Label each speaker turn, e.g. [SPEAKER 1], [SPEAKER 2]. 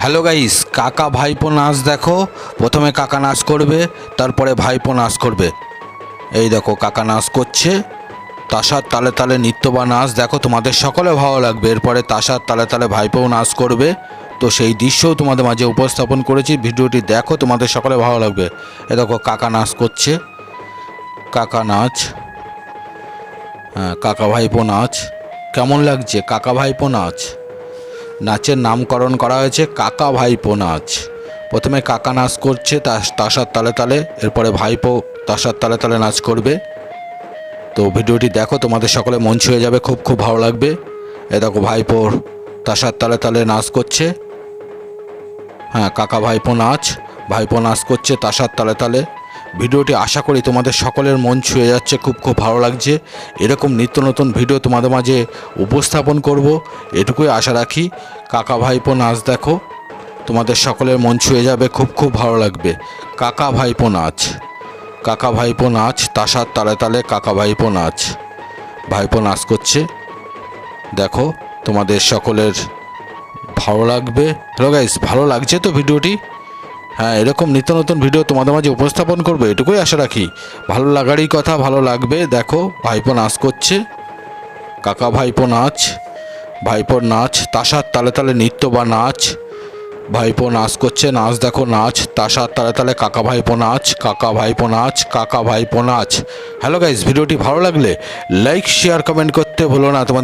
[SPEAKER 1] Hello guys, কাকা ভাইপো নাচ দেখো। প্রথমে কাকা নাচ করবে, তারপরে ভাইপো নাচ করবে। এই দেখো, কাকা নাচ করছে। তাসার তালে তালে নৃত্য বা নাচ দেখো, তোমাদের সকলে ভালো লাগবে। এরপরে তাসার তালে তালে ভাইপোও নাচ করবে। তো সেই দৃশ্যও তোমাদের মাঝে উপস্থাপন করেছি, ভিডিওটি দেখো, তোমাদের সকলে ভালো লাগবে। এ দেখো, কাকা নাচ করছে। কাকা নাচ। হ্যাঁ কাকা ভাইপো নাচ। কেমন লাগছে? কাকা ভাইপো নাচ? নাচের নামকরণ করা হয়েছে কাকা ভাইপো নাচ। প্রথমে কাকা নাচ করছে তাসার তালে তালে, এরপরে ভাইপো তাসার তালে তালে নাচ করবে। তো ভিডিওটি দেখো, তোমাদের সকলে মন ছুঁয়ে যাবে, খুব খুব ভালো লাগবে। এ দেখো ভাইপোর তাসার তালে তালে নাচ করছে। হ্যাঁ কাকা ভাইপো নাচ। ভাইপো নাচ করছে তাসার তালে তালে। ভিডিওটি আশা করি তোমাদের সকলের মন ছুঁয়ে যাচ্ছে, খুব খুব ভালো লাগছে। এরকম নিত্য নতুন ভিডিও তোমাদের মাঝে উপস্থাপন করব, এটুকুই আশা রাখি। কাকা ভাইপো নাচ দেখো, তোমাদের সকলের মন ছুঁয়ে যাবে, খুব খুব ভালো লাগবে। কাকা ভাইপো নাচ, কাকা ভাইপো নাচ, তাসার তালে তালে কাকা ভাইপো নাচ। ভাইপো নাচ করছে। দেখো, তোমাদের সকলের ভালো লাগবে। হ্যালো গাইস ভালো লাগছে তো ভিডিওটি? হ্যাঁ এরকম নিত্য নতুন ভিডিও তোমাদের মাঝে উপস্থাপন করব, এটুকুই আশা রাখি। ভালো লাগারই কথা, ভালো লাগবে। দেখো, ভাইপো নাচ করছে। কাকা ভাইপো নাচ ভাইপোর নাচ, তাসার তালে তালে নৃত্য বা নাচ। ভাইপো নাচ করছে, নাচ দেখো, নাচ। তাসার তালে তালে কাকা ভাইপো নাচ, কাকা ভাইপো নাচ, কাকা ভাইপো নাচ। হ্যালো গাইস ভিডিওটি ভালো লাগলে লাইক শেয়ার কমেন্ট করতে ভুলো না। তোমাদের